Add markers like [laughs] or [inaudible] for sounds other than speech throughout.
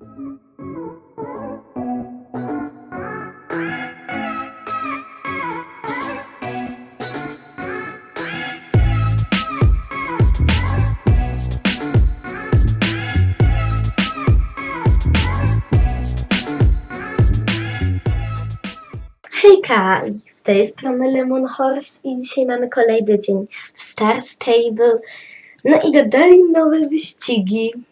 Hejka, z tej strony Lemon Horse i dzisiaj mamy kolejny dzień w Star Stable. No i dodali nowe wyścigi.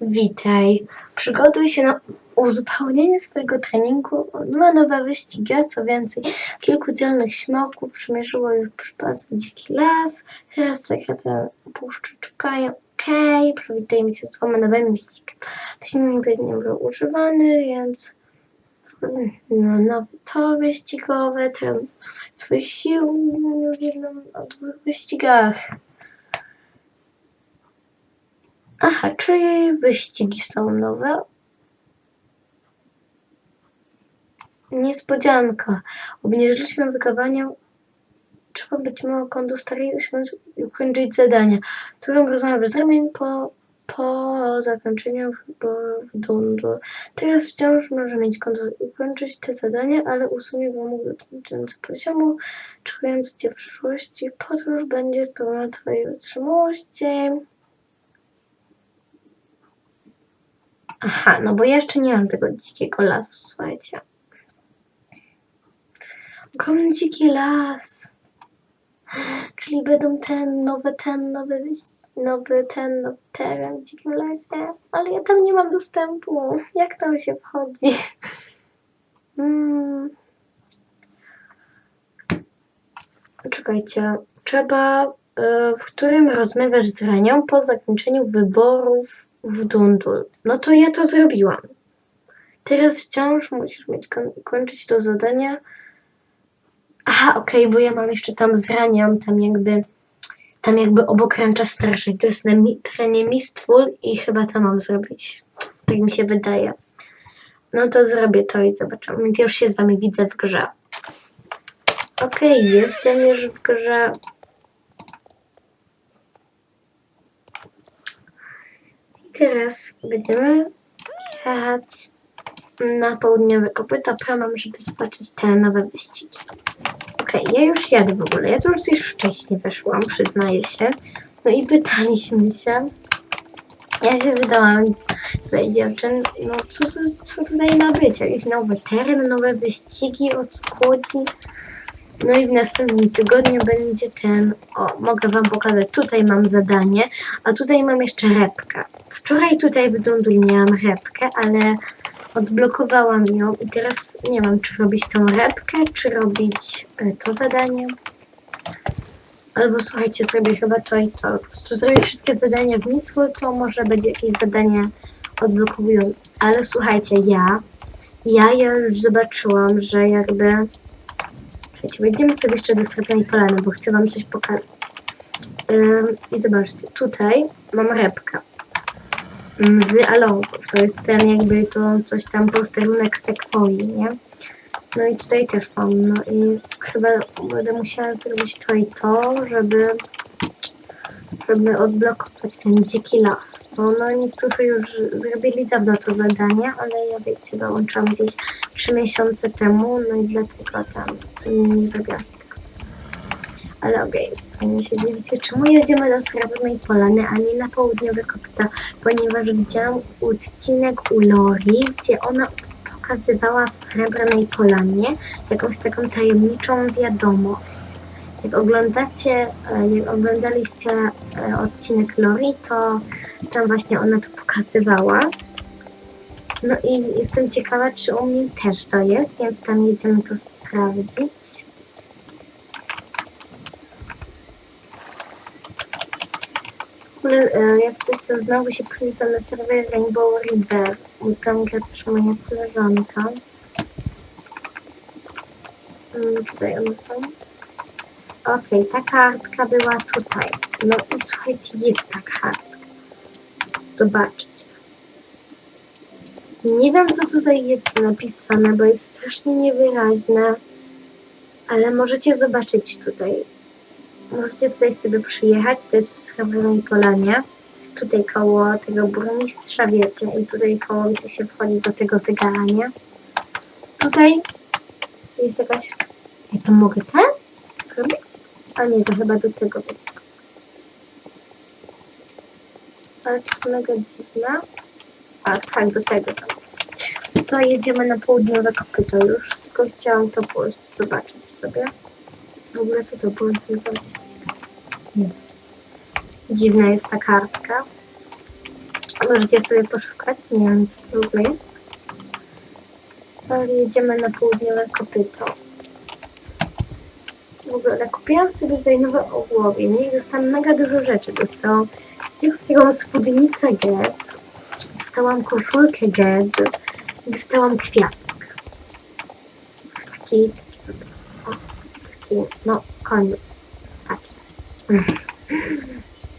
Witaj. Przygotuj się na uzupełnienie swojego treningu o dwa nowe wyścigi, a co więcej, kilku dzielnych śmiałków przymierzyło już przy pas dziki las. Teraz sekretarze puszczy czekają. Okej, przywitajmy się z dwoma nowymi wyścigami. Właśnie nie był używany, więc no, nowe tory wyścigowe, tam swoich sił w jednym o dwóch wyścigach. Aha, czyli wyścigi są nowe. Niespodzianka. Obniżyliśmy wykawanie. Trzeba być mogą do starej i ukończyć zadania, którą rozmawiamy bez ramień po, po zakończeniu wyborów dundu. Teraz wciąż może mieć konto ukończyć te zadania, ale usunie wymóg dotyczący poziomu, czekając cię w przyszłości. Podróż będzie spełniona twojej wytrzymałości. Aha, no bo jeszcze nie mam tego dzikiego lasu, słuchajcie. Ogromny dziki las. Czyli będą ten, nowe ten, nowy, nowy ten, nowy teren w dzikim lesie. Ale ja tam nie mam dostępu. Jak tam się wchodzi? Hmm. Czekajcie. Trzeba, w którym rozmawiasz z Ranią po zakończeniu wyborów w Dundul. No to ja to zrobiłam. Teraz wciąż musisz mieć kon- kończyć to zadanie. Aha, okej, bo ja mam jeszcze tam z Ranią, tam jakby tam jakby obok rancza starszej. To jest na mi- terenie Mistful i chyba to mam zrobić. Tak mi się wydaje. No to zrobię to i zobaczymy. Więc ja już się z wami widzę w grze. Okej, jestem już w grze. Teraz będziemy jechać na południowe kopyto promem, żeby zobaczyć te nowe wyścigi. Okej, ja już jadę w ogóle. Ja tu już już wcześniej weszłam, przyznaję się. No i pytaliśmy się. Ja się wydałam tutaj dziewczyn, no co, tu- co tutaj ma być? Jakieś nowe teren, nowe wyścigi, o co? No i w następnym tygodniu będzie ten, o, mogę wam pokazać, tutaj mam zadanie, a tutaj mam jeszcze repkę. Wczoraj tutaj w miałam repkę, ale odblokowałam ją i teraz nie wiem, czy robić tą repkę, czy robić y, to zadanie. Albo słuchajcie, zrobię chyba to i to. Po prostu zrobię wszystkie zadania w Mistful, to może będzie jakieś zadanie odblokowujące. Ale słuchajcie, ja, ja już zobaczyłam, że jakby... Słuchajcie, wejdziemy sobie jeszcze do Srebrnej Polany, bo chcę wam coś pokazać. I zobaczcie, tutaj mam repkę z Alonso. To jest ten jakby to coś tam posterunek sekwoi, nie? No i tutaj też mam, no i chyba będę musiała zrobić to i to, żeby żeby odblokować ten dziki las. Bo no niektórzy już zrobili dawno to zadanie, ale ja wiecie, dołączam gdzieś trzy miesiące temu, no i dlatego tam nie zrobiłam tego. Ale okej, okay, się dziwicie, czemu jedziemy do Srebrnej Polany, a nie na południowe kopyta, ponieważ widziałam odcinek u Lori, gdzie ona pokazywała w Srebrnej Polanie jakąś taką tajemniczą wiadomość. Jak oglądacie, e, jak oglądaliście e, odcinek Lori, to tam właśnie ona to pokazywała. No i jestem ciekawa, czy u mnie też to jest, więc tam jedziemy to sprawdzić. E, jak coś, to znowu się przyniosę na serwer Rainbow River. bo Tam gra też moja koleżanka. Mm, Tutaj one są. Okej, ta kartka była tutaj. No i słuchajcie, jest ta kartka. Zobaczcie. Nie wiem, co tutaj jest napisane, bo jest strasznie niewyraźne. Ale możecie zobaczyć tutaj. Możecie tutaj sobie przyjechać. To jest w Srebrnej Polanie. tutaj koło tego burmistrza, wiecie, i tutaj koło, gdzie się wchodzi do tego zegara, nie? Tutaj jest jakaś... Ja to mogę ten zrobić? A nie, to chyba do tego. Ale to jest mega dziwne. A tak, do tego tam. To jedziemy na południowe kopyto już, tylko chciałam to po prostu zobaczyć sobie. W ogóle co to było za wyścig? Nie. Dziwna jest ta kartka. Możecie sobie poszukać, nie wiem co to w ogóle jest. Ale jedziemy na południowe kopyto. W ogóle kupiłam sobie tutaj nowe ołowie, nie? I dostałam mega dużo rzeczy. Dostałam jakąś taką spódnicę Get, dostałam koszulkę Get, dostałam kwiatek. Taki, taki, o, taki, no, koń, taki.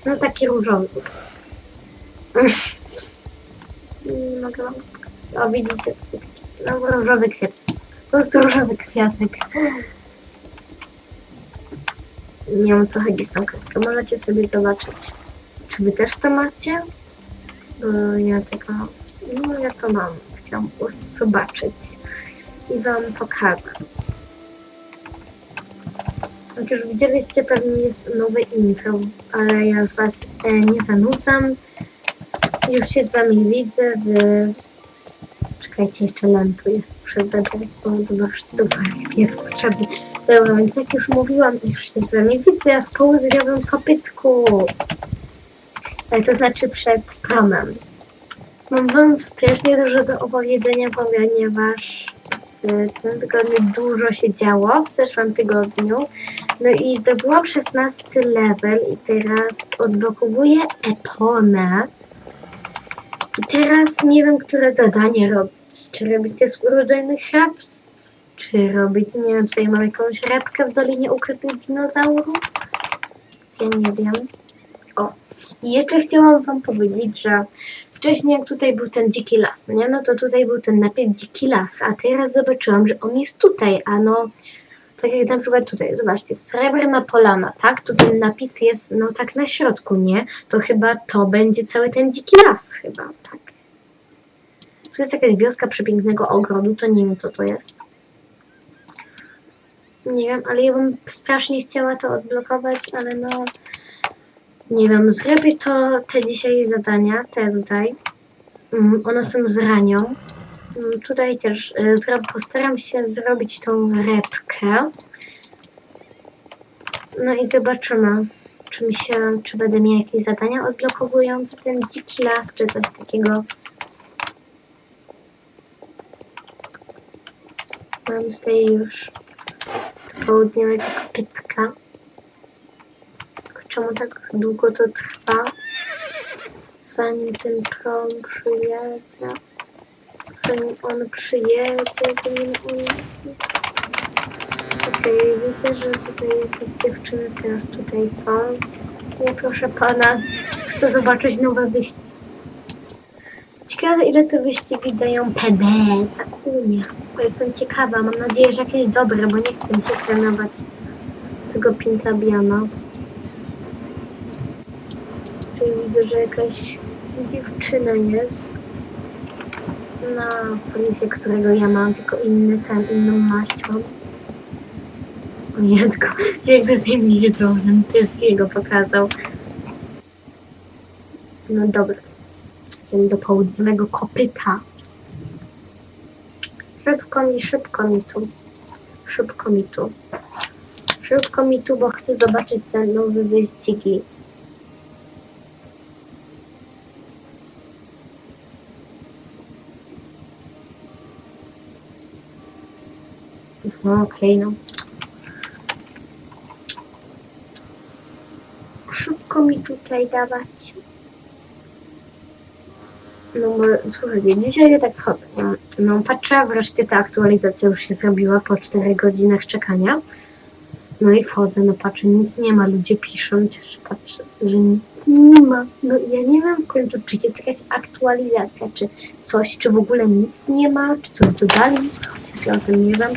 No taki różowy. [laughs] Nie mogę wam pokazać. O, widzicie, taki, no, różowy kwiatek. Po prostu różowy kwiatek. Nie o co chodzi z tą. Możecie sobie zobaczyć. Czy wy też to macie? Bo ja tego... No, ja to mam. Chciałam po prostu zobaczyć i wam pokazać. Jak już widzieliście, pewnie jest nowe intro, ale ja was e, nie zanudzam. Już się z wami widzę w... Czekajcie, jeszcze lentu jest przed zabrać, bo do warsztatu jest potrzebny. Dobra, więc jak już mówiłam, już się z wami widzę w południowym kopytku. E, To znaczy przed promem. Mam wam strasznie dużo do opowiedzenia, ponieważ w tym tygodniu dużo się działo, w zeszłym tygodniu. No i zdobyłam 16 level i teraz odblokowuję Eponę. I teraz nie wiem, które zadanie robić. Czy robić te z urodzajnych hrabstw, czy robić, nie wiem, tutaj mam jakąś repkę w Dolinie Ukrytych Dinozaurów? Ja nie wiem. O, i jeszcze chciałam wam powiedzieć, że wcześniej jak tutaj był ten dziki las, nie? No to tutaj był ten napis dziki las, a teraz zobaczyłam, że on jest tutaj, a no tak jak na przykład tutaj, zobaczcie, srebrna polana, tak? To ten napis jest no tak na środku, nie? To chyba to będzie cały ten dziki las chyba, tak. Tu jest jakaś wioska przepięknego ogrodu, to nie wiem co to jest. Nie wiem, ale ja bym strasznie chciała to odblokować, ale no nie wiem, zrobię to te dzisiaj zadania, te tutaj. Mm, One są z ranią. Tutaj też zro- postaram się zrobić tą repkę. No i zobaczymy, czy mi się, czy będę miała jakieś zadania odblokowujące ten dziki las, czy coś takiego. Mam tutaj już południowego kopytka. Czemu tak długo to trwa? Zanim ten prom przyjedzie. Zanim on przyjedzie, zanim on... Okej, widzę, że tutaj jakieś dziewczyny też tutaj są. Nie, proszę pana, chcę zobaczyć nowe wyścigi. Ciekawe, ile te wyścigi dają PD za kunia. Bo jestem ciekawa, mam nadzieję, że jakieś dobre, bo nie chcę mi się trenować tego Pintabiana. Tutaj widzę, że jakaś dziewczyna jest na frizie, którego ja mam, tylko inny ten, inną maść mam. Tylko jak tutaj mi się trochę ten pieskiego pokazał. No dobra, jestem do południowego kopyta. Szybko mi, szybko mi tu. Szybko mi tu. Szybko mi tu, bo chcę zobaczyć te nowe wyścigi. No okej, no. Szybko mi tutaj dawać. No bo słuchajcie, dzisiaj ja tak wchodzę. No, no patrzę, wreszcie ta aktualizacja już się zrobiła po 4 godzinach czekania. No i wchodzę, no patrzę, nic nie ma, ludzie piszą, też patrzę, że nic nie ma. No ja nie wiem w końcu, czy jest jakaś aktualizacja, czy coś, czy w ogóle nic nie ma, czy coś dodali, chociaż ja o tym nie wiem.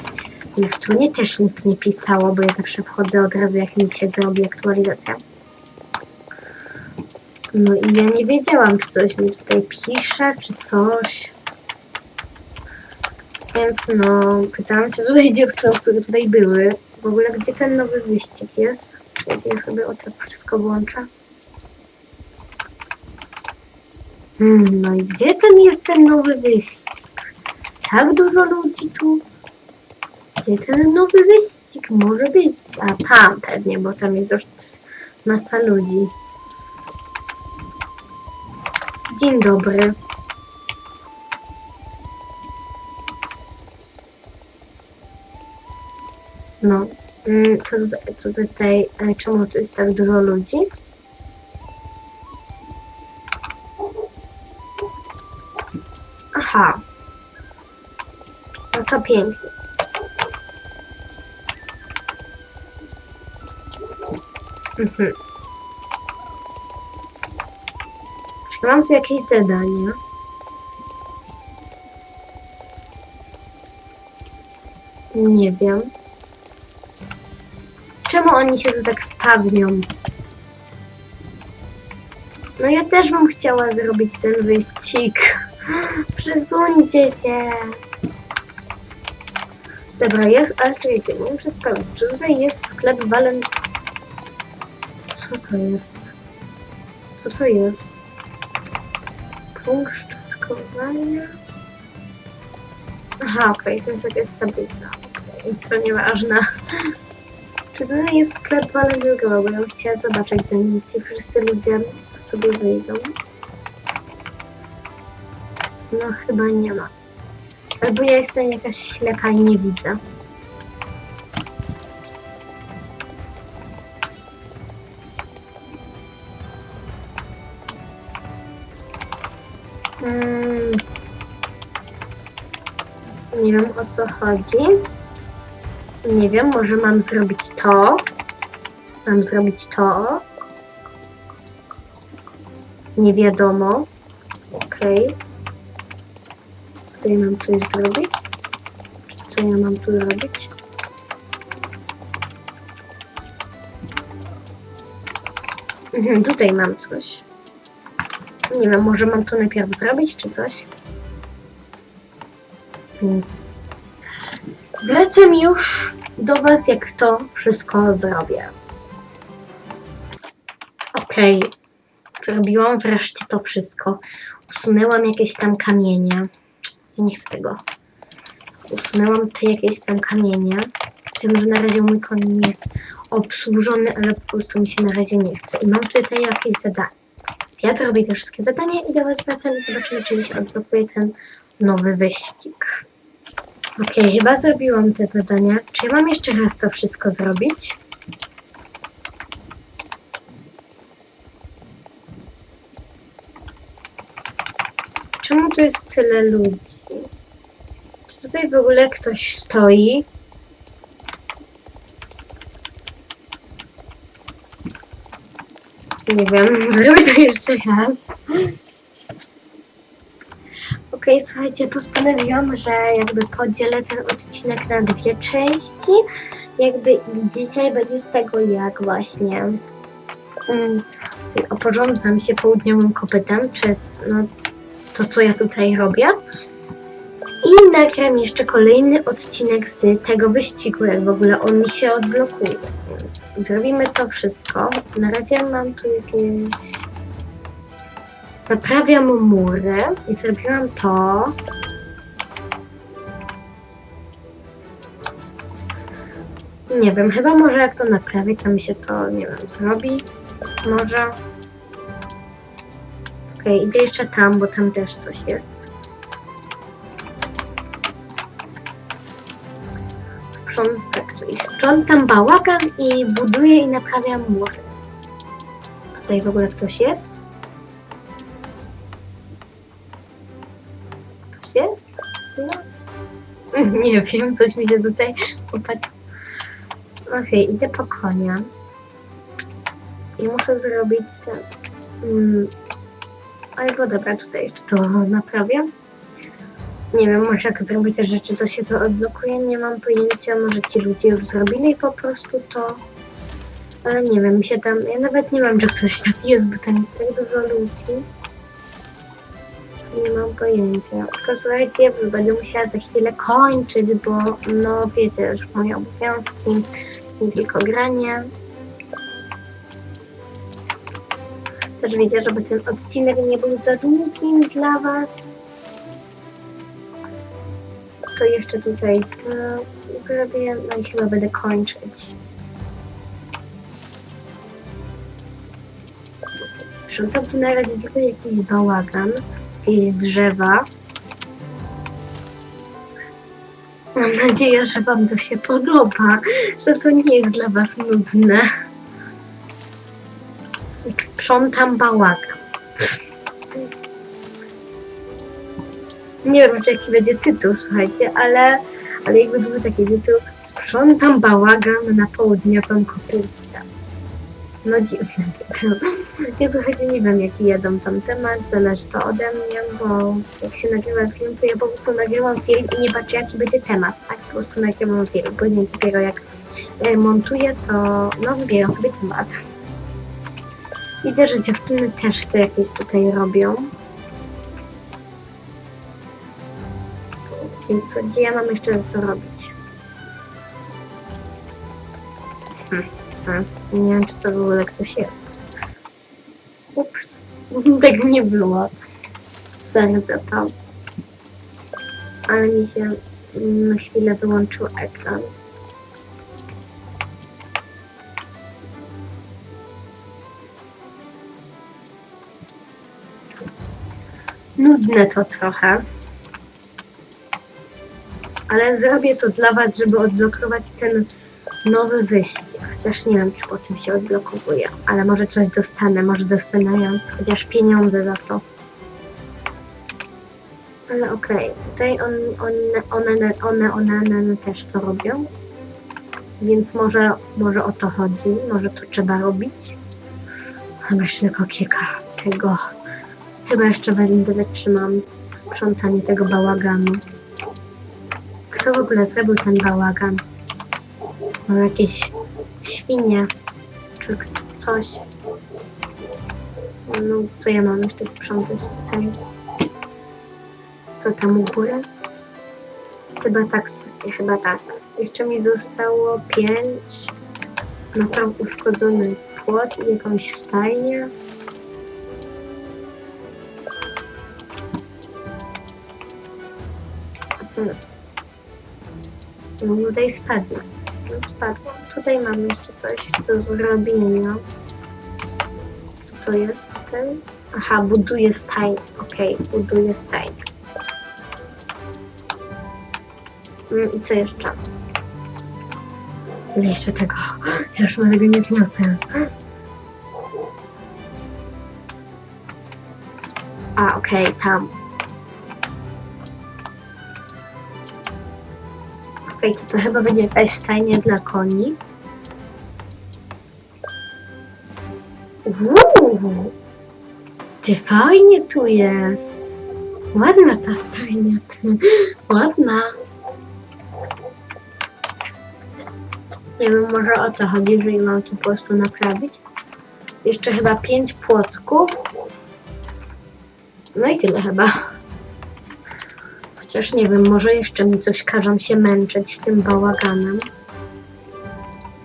Na stronie też nic nie pisało, bo ja zawsze wchodzę od razu, jak mi się zrobi aktualizacja. No i ja nie wiedziałam, czy coś mi tutaj pisze, czy coś. Więc no, pytałam się tutaj [laughs] dziewczyn, które tutaj były. W ogóle, gdzie ten nowy wyścig jest? Czekajcie, ja sobie o to wszystko włączę. Hmm, no i gdzie ten jest ten nowy wyścig? Tak dużo ludzi tu. Gdzie ten nowy wyścig może być? A tam pewnie, bo tam jest już masa ludzi. Dzień dobry. No, mm, co, co tutaj, e, czemu tu jest tak dużo ludzi? Aha. No to pięknie. Czy mam tu jakieś zadania? Nie wiem. Czemu oni się tu tak spawnią? No ja też bym chciała zrobić ten wyścig. [laughs] Przesuńcie się. Dobra, jest, ale czekajcie, muszę sprawdzić, czy tutaj jest sklep Valen... Co to jest? Co to jest? Punkt szczotkowania? Aha, okej, to jest jakaś tablica. Okej, to nieważne. [laughs] Czy tutaj jest sklep Valentynego? Bo ja bym chciała zobaczyć, zanim ci wszyscy ludzie sobie wyjdą. No chyba nie ma. Albo ja jestem jakaś ślepa i nie widzę. Mm. Nie wiem o co chodzi. Nie wiem, może mam zrobić to. Mam zrobić to. Nie wiadomo. Okej. Tutaj mam coś zrobić? Co ja mam tu zrobić? Mhm, tutaj mam coś. Nie wiem, może mam to najpierw zrobić, czy coś? Więc wlecę już do Was, jak to wszystko zrobię. Okej, zrobiłam wreszcie to wszystko. Usunęłam jakieś tam kamienie. Nie chcę tego. Usunęłam te jakieś tam kamienie. Wiem, że na razie mój koń jest obsłużony, ale po prostu mi się na razie nie chce. I mam tutaj jakieś zadanie. Ja to robię te wszystkie zadania i do Was wracam i zobaczymy, czy mi się odblokuje ten nowy wyścig. Okej, chyba zrobiłam te zadania. Czy ja mam jeszcze raz to wszystko zrobić? Czemu tu jest tyle ludzi? Czy tutaj w ogóle ktoś stoi? Nie wiem, [laughs] zrobię to jeszcze raz. Okej, słuchajcie, postanowiłam, że jakby podzielę ten odcinek na dwie części. Jakby i dzisiaj będzie z tego, jak właśnie um, oporządzam się południowym kopytem, czy no, to, co ja tutaj robię. I nagram jeszcze kolejny odcinek z tego wyścigu, jak w ogóle on mi się odblokuje. Więc zrobimy to wszystko. Na razie mam tu jakieś... Naprawiam mury i zrobiłam to. Nie wiem, chyba może jak to naprawię, to mi się to, nie wiem, zrobi. Może. Okej, idę jeszcze tam, bo tam też coś jest. Sprząt, tak, czyli sprzątam bałagan i buduję i naprawiam mury. Tutaj w ogóle ktoś jest? Ktoś jest? No. [laughs] Nie wiem, coś mi się tutaj popatrz. Okej, idę po konia. I muszę zrobić ten. Mm, albo dobra, tutaj jeszcze to naprawię. Nie wiem, może jak zrobię te rzeczy, to się to odblokuje. Nie mam pojęcia, może ci ludzie już zrobili po prostu to. Ale nie wiem, się tam. Ja nawet nie wiem, czy ktoś tam jest, bo tam jest tak dużo ludzi. Nie mam pojęcia. Tylko słuchajcie, będę musiała za chwilę kończyć, bo no wiecie, już moje obowiązki, nie tylko granie. Też wiecie, żeby ten odcinek nie był za długim dla Was. To jeszcze tutaj to zrobię, no i chyba będę kończyć. Sprzątam tu na razie tylko jakiś bałagan, jakieś drzewa. Mam nadzieję, że Wam to się podoba, że to nie jest dla Was nudne. Jak sprzątam bałagan. Nie wiem, czy jaki będzie tytuł, słuchajcie, ale, ale jakby był taki tytuł Sprzątam bałagan na południowym kopycie. No dziwny [laughs] tytuł. Ja słuchajcie, nie wiem jaki jadą tam temat, zależy to ode mnie, bo jak się nagrywa film, to ja po prostu nagrywam film i nie patrzę jaki będzie temat, tak? Po prostu nagrywam film, później dopiero jak e, montuję, to no wybieram sobie temat. Widzę, że dziewczyny też to jakieś tutaj robią. Gdzie, co, gdzie ja mam jeszcze to robić? Hmm. A, nie wiem, czy to w ogóle ktoś jest. Ups, [laughs] tego nie było. Za to. Ale mi się na chwilę wyłączył ekran. Nudne to trochę. Ale zrobię to dla Was, żeby odblokować ten nowy wyścig. Chociaż nie wiem, czy po tym się odblokowuje. Ale może coś dostanę, może dostanę chociaż pieniądze za to. Ale okej, tutaj on, one, one, one, one, one też to robią. Więc może, może o to chodzi, może to trzeba robić. Chyba jeszcze tylko kilka tego. Chyba jeszcze będę wytrzymam sprzątanie tego bałaganu. Kto w ogóle zrobił ten bałagan? Może jakieś świnie, czy coś. No, co ja mam jeszcze sprzątać tutaj? Co tam u góry? Chyba tak, słuchajcie, chyba tak. Jeszcze mi zostało pięć. Tam uszkodzony płot i jakąś stajnię. Hmm. No tutaj spadnę. No. Tutaj mam jeszcze coś do zrobienia. Co to jest tutaj? Aha, buduję stajnię. Okej, buduję stajnię. Mm, I co jeszcze? Ile jeszcze tego? Ja już tego nie zniosę. A, okej, tam. Okej, to, to chyba będzie jakaś stajnia dla koni. Uuu, ty fajnie tu jest. Ładna ta stajnia. [laughs] Ładna. Nie wiem, może o to chodzi, że je mam po prostu naprawić. Jeszcze chyba pięć płotków. No i tyle chyba. Chociaż nie wiem, może jeszcze mi coś każą się męczyć z tym bałaganem.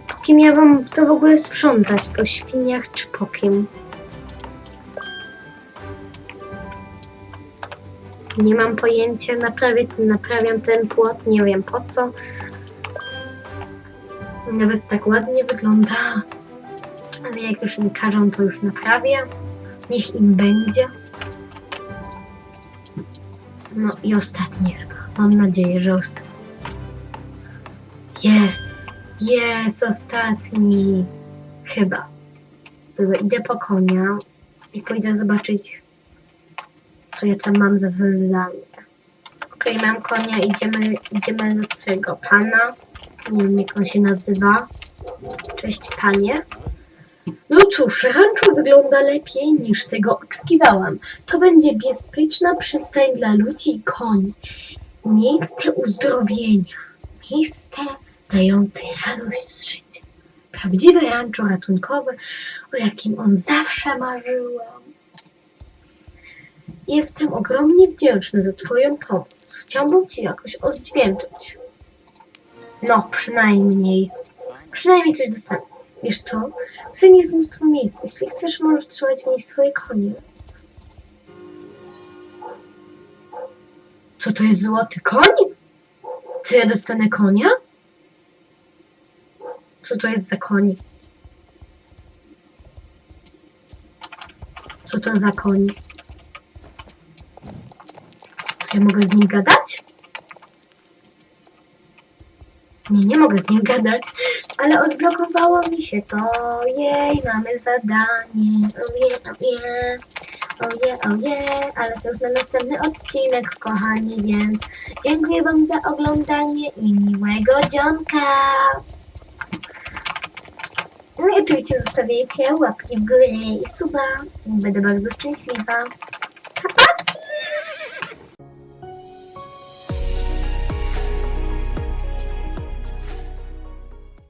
Po kim ja wam to w ogóle sprzątać? Po świniach czy po kim? Nie mam pojęcia, naprawię naprawiam ten płot, nie wiem po co. Nawet tak ładnie wygląda. Ale jak już mi każą, to już naprawię. Niech im będzie. No i ostatni chyba. Mam nadzieję, że ostatni. Jest! Jest ostatni! Chyba. Dobra, idę po konia i pójdę zobaczyć, co ja tam mam za zadanie. Okej, mam konia, idziemy, idziemy do tego pana. Nie wiem, jak on się nazywa. Cześć, panie. No cóż, rancho wygląda lepiej niż tego oczekiwałam. To będzie bezpieczna przystań dla ludzi i koni. Miejsce uzdrowienia. Miejsce dające radość z życia. Prawdziwe rancho ratunkowe, o jakim on zawsze marzyłam. Jestem ogromnie wdzięczny za Twoją pomoc. Chciałbym Ci jakoś oddźwięczyć. No, przynajmniej. Przynajmniej coś dostanę. Wiesz co? W Senie jest mnóstwo miejsc. Jeśli chcesz, możesz trzymać w niej swoje konie. Co to jest złoty koń? Czy ja dostanę konia? Co to jest za koń? Co to za koń? Czy ja mogę z nim gadać? Nie, nie mogę z nim gadać, ale odblokowało mi się to. Jej, mamy zadanie. Oje, oje. Oje, oje, ale to już na następny odcinek, kochani, więc dziękuję Wam za oglądanie i miłego dzionka. No i oczywiście zostawiajcie łapki w górę i suba. Będę bardzo szczęśliwa.